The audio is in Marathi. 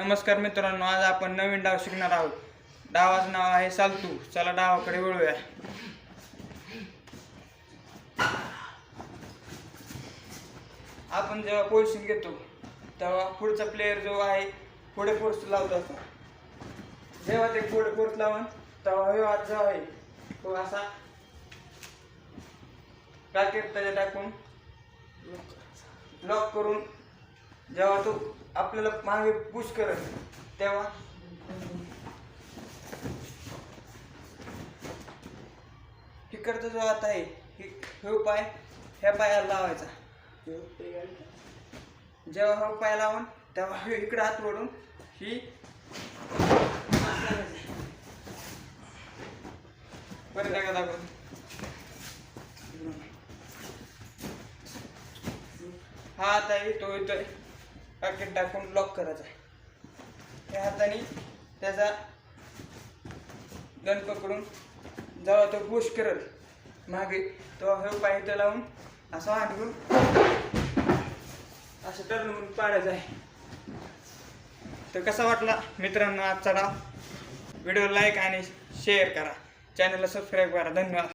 नमस्कार मित्रांनो आज आपण नवीन डाव शिकणार आहोत. डावाचं नाव आहे सालतू. चला डावाकडे वळूया. आपण जेव्हा पोझिशन घेतो तेव्हा पुढचा प्लेअर जो आहे पुढे फोर्स लावत. असतो जेव्हा ते पुढे फोर्स लावून तेव्हा व्यवहार जो आहे तो असा राकेट त्याच्या टाकून लॉक करून जेव्हा तो आपल्याला मागे पुश करत तेव्हा? इकडचा जो हात आहे हे पाय ह्या पायाला लावायचा. जेव्हा हा पाय लावून तेव्हा हे इकडे हात ओढून ही परत एकदा दाखवून हा हात आहे तो येतोय. पॅकेट टाकून लॉक करायचा त्या हाताने त्याचा गण पकडून जेव्हा तो पुश करत मागे तेव्हा हे पाहिजे इथं लावून असं आठवून असं टर्न पाडायचं आहे. तर कसा वाटला मित्रांनो आजचा डाव व्हिडिओ लाईक आणि शेअर करा. चॅनलला सबस्क्राईब करा. धन्यवाद.